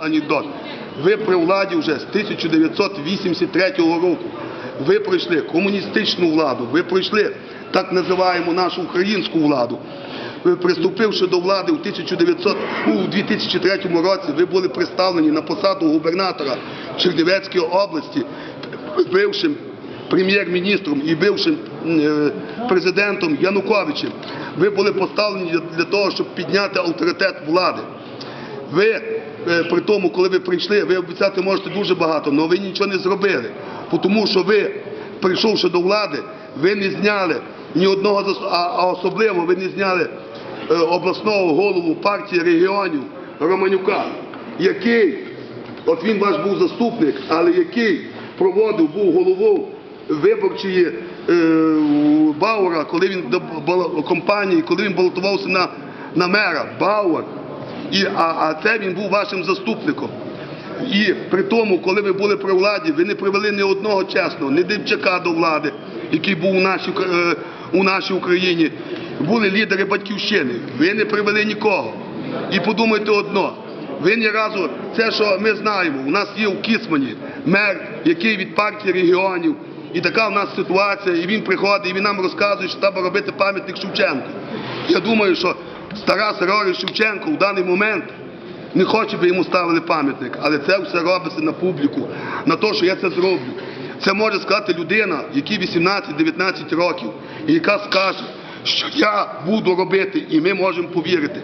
Анекдот. Ви при владі вже з 1983 року. Ви пройшли комуністичну владу, ви пройшли так називаємо нашу українську владу. Ви приступивши до влади у 1900, ну, у 2003 році, ви були представлені на посаду губернатора Чернівецької області, бившим прем'єр-міністром і бившим е, президентом Януковичем. Ви були поставлені для того, щоб підняти авторитет влади. Ви е, при тому, коли ви прийшли, ви обіцяти можете дуже багато, але ви нічого не зробили. Тому що ви, прийшовши до влади, ви не зняли ні одного а особливо ви не зняли е, обласного голову партії регіонів Романюка, який, от він ваш був заступник, але який проводив, був головою виборчої е, Баура, коли він до компанії, коли він балотувався на, на мера, Бауер. І, а, а це він був вашим заступником. І при тому, коли ви були при владі, ви не привели ні одного чесного, ні Демчака до влади, який був у нашій, е, у нашій Україні. Були лідери батьківщини. Ви не привели нікого. І подумайте одно. Ви ні разу, це що ми знаємо, у нас є у Кіцмані мер, який від партії регіонів, і така в нас ситуація, і він приходить, і він нам розказує, що треба робити пам'ятник Шевченку. Я думаю, що Тарас Григорович Шевченко в даний момент не хоче, би йому ставили пам'ятник, але це все робиться на публіку, на те, що я це зроблю. Це може сказати людина, якій 18-19 років, і яка скаже, що я буду робити, і ми можемо повірити.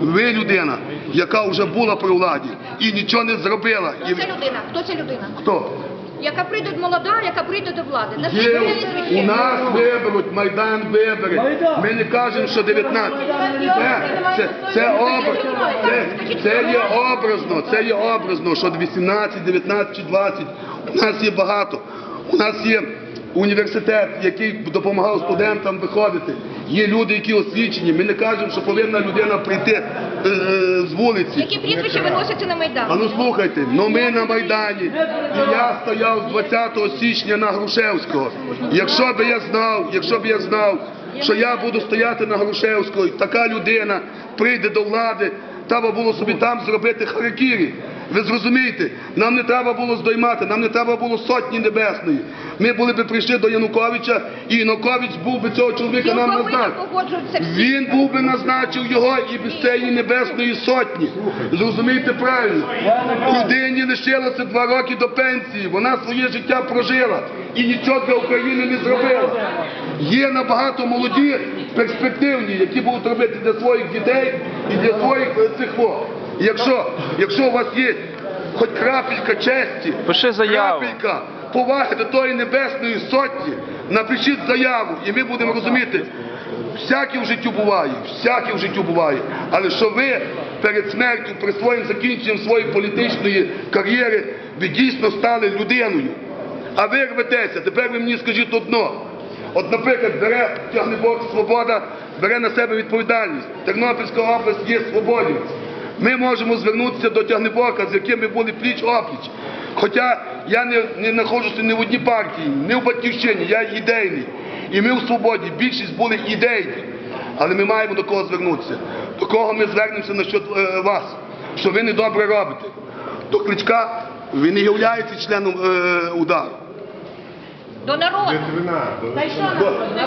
Ви людина, яка вже була при владі і нічого не зробила. Хто І... це людина? Хто це людина? Хто? Яка прийде молода, яка прийде до влади. На Є, у нас виберуть, Майдан вибере. Ми не кажемо, що 19. Це, це, це, образ, це, це є образно, це є образно, що 18, 19 чи 20. У нас є багато. У нас є університет, який допомагав студентам виходити. Є люди, які освічені. Ми не кажемо, що повинна людина прийти е, з вулиці. Які прізвища виносяться на Майдан? А ну слухайте, ну ми на Майдані, і я стояв з 20 січня на Грушевського. Якщо б я знав, якщо б я знав, що я буду стояти на Грушевського, і така людина прийде до влади, треба було собі там зробити харакірі. Ви зрозумієте, нам не треба було здоймати, нам не треба було сотні небесної. Ми були б прийшли до Януковича, і Янукович був би цього чоловіка нам назначив. Він був би назначив його і без цієї небесної сотні. Зрозумійте правильно. Людині лишилося два роки до пенсії. Вона своє життя прожила і нічого для України не зробила. Є набагато молоді, перспективні, які будуть робити для своїх дітей і для своїх цих во. І Якщо, якщо у вас є хоч крапелька честі, Пиши заяву. крапелька поваги до тої небесної сотні, напишіть заяву, і ми будемо розуміти, всяке в життю буває, всяке в життю буває. Але що ви перед смертю, при своїм закінченням своєї політичної кар'єри, ви дійсно стали людиною. А ви рветеся, тепер ви мені скажіть одно. От, наприклад, бере тягнебок Свобода, бере на себе відповідальність. Тернопільська область є свободівець. Ми можемо звернутися до тягнебока, з яким ми були пліч опліч. Хоча я не, не знаходжуся ні в одній партії, ні в батьківщині, я ідейний. І ми в свободі, більшість були ідейні. Але ми маємо до кого звернутися. До кого ми звернемося насчет е, вас, що ви недобре робите. До кличка ви не являєтеся членом е, удару. До народу.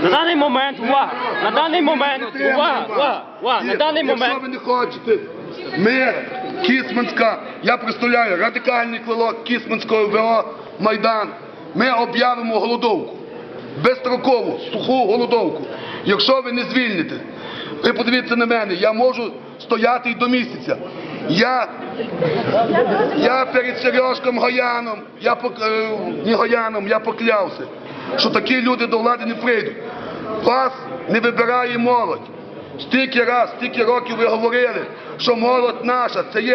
На даний момент, увага, на даний момент, увага, увага, увага, на даний Якщо ви не хочете, ми, Кіцманська, я представляю радикальний клилок Кіцманського ВО Майдан, ми об'явимо голодовку. Безстрокову, суху голодовку. Якщо ви не звільните, ви подивіться на мене, я можу стояти і до місяця. Я, я перед Сережком Гояном, я пок- е, не Гояном, я поклявся, що такі люди до влади не прийдуть. Вас не вибирає молодь. Стільки раз, стільки років ви говорили, що молодь наша, це є